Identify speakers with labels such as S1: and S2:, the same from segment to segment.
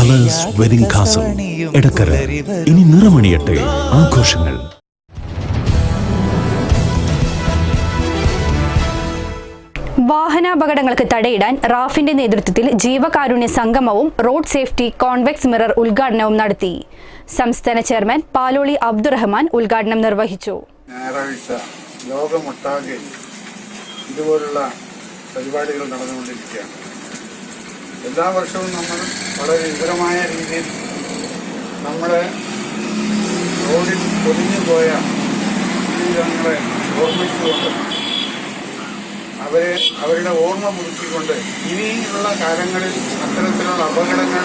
S1: Colours wedding castle Edakkara ഇനി നിറമണിയട്ടെ ആഘോഷങ്ങൾ.
S2: വാഹനാപകടങ്ങൾക്ക് തടയിടാൻ റാഫിന്റെ നേതൃത്വത്തിൽ ജീവകാരുണ്യ സംഗമവും റോഡ് സേഫ്റ്റി കോൺവെക്സ് മിറർ ഉദ്ഘാടനവും നടത്തി. സംസ്ഥാന ചെയർമാൻ പാലോളി അബ്ദുറഹ്മാൻ ഉദ്ഘാടനം നിർവഹിച്ചു.
S3: ഞായറാഴ്ച ലോകമൊട്ടാകെ ഇതുപോലുള്ള പരിപാടികൾ നടന്നുകൊണ്ടിരിക്കുകയാണ്. എല്ലാ വർഷവും നമ്മൾ വളരെ വിപുലമായ രീതിയിൽ നമ്മുടെ റോഡിൽ പൊതിഞ്ഞു പോയ ജീവിതങ്ങളെ ഓർമ്മിച്ചുകൊണ്ട് അവരെ അവരുടെ ഓർമ്മ പുതുക്കിക്കൊണ്ട് ഇനിയുള്ള കാലങ്ങളിൽ അത്തരത്തിലുള്ള അപകടങ്ങൾ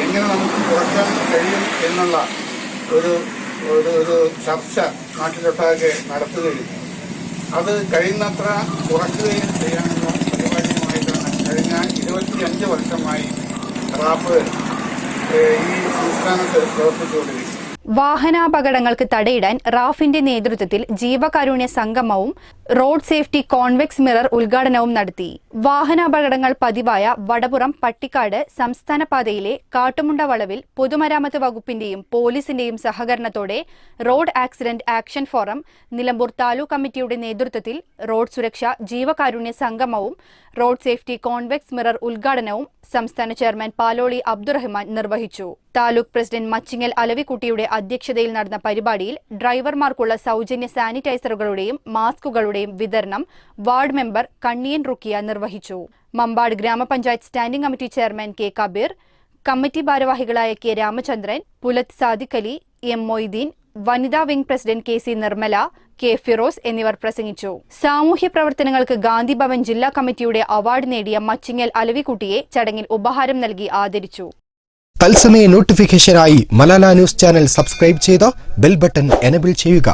S3: എങ്ങനെ നമുക്ക് കുറയ്ക്കാൻ കഴിയും എന്നുള്ള ഒരു ഒരു ഒരു ചർച്ച നാട്ടിലൊട്ടാകെ നടത്തുകയും അത് കഴിയുന്നത്ര കുറയ്ക്കുകയും കഴിഞ്ഞ ഇരുപത്തിയഞ്ച് വർഷമായി റാപ്പ് ഈ സംസ്ഥാനത്ത് പ്രവർത്തിച്ചുകൊണ്ടിരിക്കുന്നത്
S2: വാഹനാപകടങ്ങൾക്ക് തടയിടാൻ റാഫിന്റെ നേതൃത്വത്തിൽ ജീവകാരുണ്യ സംഗമവും റോഡ് സേഫ്റ്റി കോൺവെക്സ് മിറർ ഉദ്ഘാടനവും നടത്തി. വാഹനാപകടങ്ങൾ പതിവായ വടപുറം പട്ടിക്കാട് സംസ്ഥാന പാതയിലെ കാട്ടുമുണ്ട വളവിൽ പൊതുമരാമത്ത് വകുപ്പിന്റെയും പോലീസിന്റെയും സഹകരണത്തോടെ road accident action forum Nilambur taluk കമ്മിറ്റിയുടെ നേതൃത്വത്തിൽ റോഡ് സുരക്ഷ ജീവകാരുണ്യ സംഗമവും റോഡ് സേഫ്റ്റി കോൺവെക്സ് മിറർ ഉദ്ഘാടനവും സംസ്ഥാന ചെയർമാൻ പാലോളി അബ്ദുറഹ്മാൻ നിർവഹിച്ചു. താലൂക്ക് പ്രസിഡന്റ് മച്ചിങ്ങൽ അലവിക്കുട്ടിയുടെ അധ്യക്ഷതയിൽ നടന്ന പരിപാടിയിൽ ഡ്രൈവർമാർക്കുള്ള സൗജന്യ സാനിറ്റൈസറുകളുടെയും മാസ്കുകളുടെയും വിതരണം വാർഡ് മെമ്പർ കണ്ണിയൻ റുക്കിയ നിർവഹിച്ചു. മമ്പാട് ഗ്രാമപഞ്ചായത്ത് standing committee chairman K Kabir committee ഭാരവാഹികളായ കെ രാമചന്ദ്രൻ പുലത്ത് സാദിഖലി എം മൊയ്തീൻ വനിതാ wing president K C Nirmala K Firoz എന്നിവർ പ്രസംഗിച്ചു. സാമൂഹ്യ പ്രവർത്തനങ്ങൾക്ക് ഗാന്ധിഭവൻ ജില്ലാ കമ്മിറ്റിയുടെ അവാർഡ് നേടിയ മച്ചിങ്ങൽ അലവിക്കുട്ടിയെ ചടങ്ങിൽ ഉപഹാരം നൽകി ആദരിച്ചു.
S4: തത്സമയ നോട്ടിഫിക്കേഷനായി മലാല ന്യൂസ് ചാനൽ സബ്സ്ക്രൈബ് ചെയ്ത് ബെൽ ബട്ടൺ എനബിൾ ചെയ്യുക.